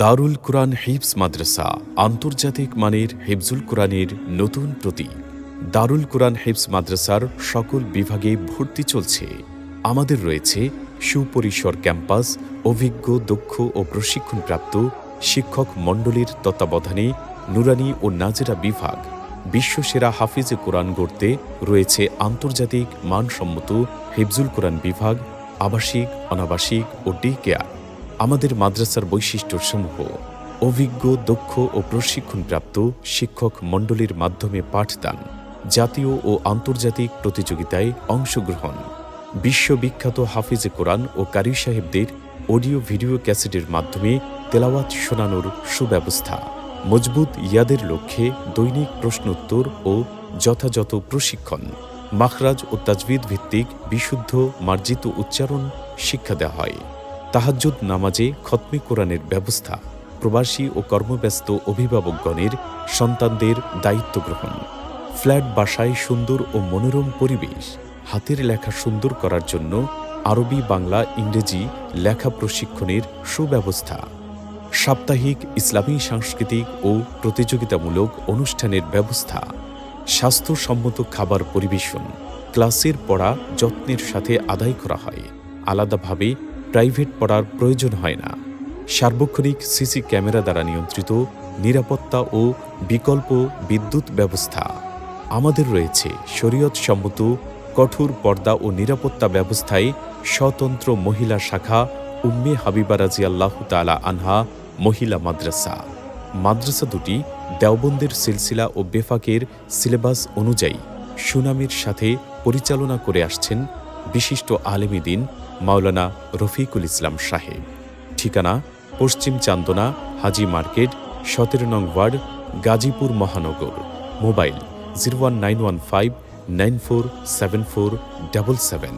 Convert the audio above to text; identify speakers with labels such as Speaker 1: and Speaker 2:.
Speaker 1: দারুল কুরআন হিফস মাদ্রাসা আন্তর্জাতিক মানের হিফজুল কোরআনের নতুন প্রতি। দারুল কুরআন হিফস মাদ্রাসার সকল বিভাগে ভর্তি চলছে। আমাদের রয়েছে সুপরিসর ক্যাম্পাস, অভিজ্ঞ, দক্ষ ও প্রশিক্ষণপ্রাপ্ত শিক্ষক মণ্ডলীর তত্ত্বাবধানে নুরানি ও নাজেরা বিভাগ। বিশ্বসেরা হাফিজে কোরআন গড়তে রয়েছে আন্তর্জাতিক মানসম্মত হিফজুল কোরআন বিভাগ, আবাসিক, অনাবাসিক ও ডে কেয়ার। আমাদের মাদ্রাসার বৈশিষ্ট্য সমূহ অভিজ্ঞ, দক্ষ ও প্রশিক্ষণপ্রাপ্ত শিক্ষক মণ্ডলীর মাধ্যমে পাঠদান, জাতীয় ও আন্তর্জাতিক প্রতিযোগিতায় অংশগ্রহণ। বিশ্ববিখ্যাত হাফিজে কোরআন ও কারি সাহেবদের অডিও ভিডিও ক্যাসেটের মাধ্যমে তেলাওয়াত শোনানোর সুব্যবস্থা। মজবুত ইয়াদের লক্ষ্যে দৈনিক প্রশ্নোত্তর ও যথাযথ প্রশিক্ষণ। মাখরাজ ও তাজবিদ ভিত্তিক বিশুদ্ধ মার্জিত উচ্চারণ শিক্ষা দেওয়া হয়। তাহাজ্জুদ নামাজে খতমে কোরআনের ব্যবস্থা, প্রবাসী ও কর্মব্যস্ত অভিভাবকগণের সন্তানদের দায়িত্ব গ্রহণ, ফ্ল্যাট বাসায় সুন্দর ও মনোরম পরিবেশ, হাতের লেখা সুন্দর করার জন্য আরবি, বাংলা, ইংরেজি লেখা প্রশিক্ষণের সুব্যবস্থা, সাপ্তাহিক ইসলামী, সাংস্কৃতিক ও প্রতিযোগিতামূলক অনুষ্ঠানের ব্যবস্থা, স্বাস্থ্যসম্মত খাবার পরিবেশন, ক্লাসের পড়া যত্নের সাথে আদায় করা হয়, আলাদাভাবে প্রাইভেট পড়ার প্রয়োজন হয় না। সার্বক্ষণিক সিসি ক্যামেরা দ্বারা নিয়ন্ত্রিত, নিরাপত্তা ও বিকল্প বিদ্যুৎ ব্যবস্থা। আমাদের রয়েছে শরীয়ত সম্মত কঠোর পর্দা ও নিরাপত্তা ব্যবস্থায় স্বতন্ত্র মহিলা শাখা, উম্মে হাবিবা রাজি আল্লাহ তালা আনহা, মহিলা মাদ্রাসা। মাদ্রাসা দুটি দেওবন্দের সিলসিলা ও বেফাকের সিলেবাস অনুযায়ী সুনামের সাথে পরিচালনা করে আসছেন বিশিষ্ট আলেমী দিন মাওলানা রফিকুল ইসলাম সাহেব ঠিকানা, পশ্চিম চান্দনা, হাজি মার্কেট, সতেরো নং ওয়ার্ড, গাজীপুর মহানগর। Mobile, zero one nine one five nine four seven four double seven.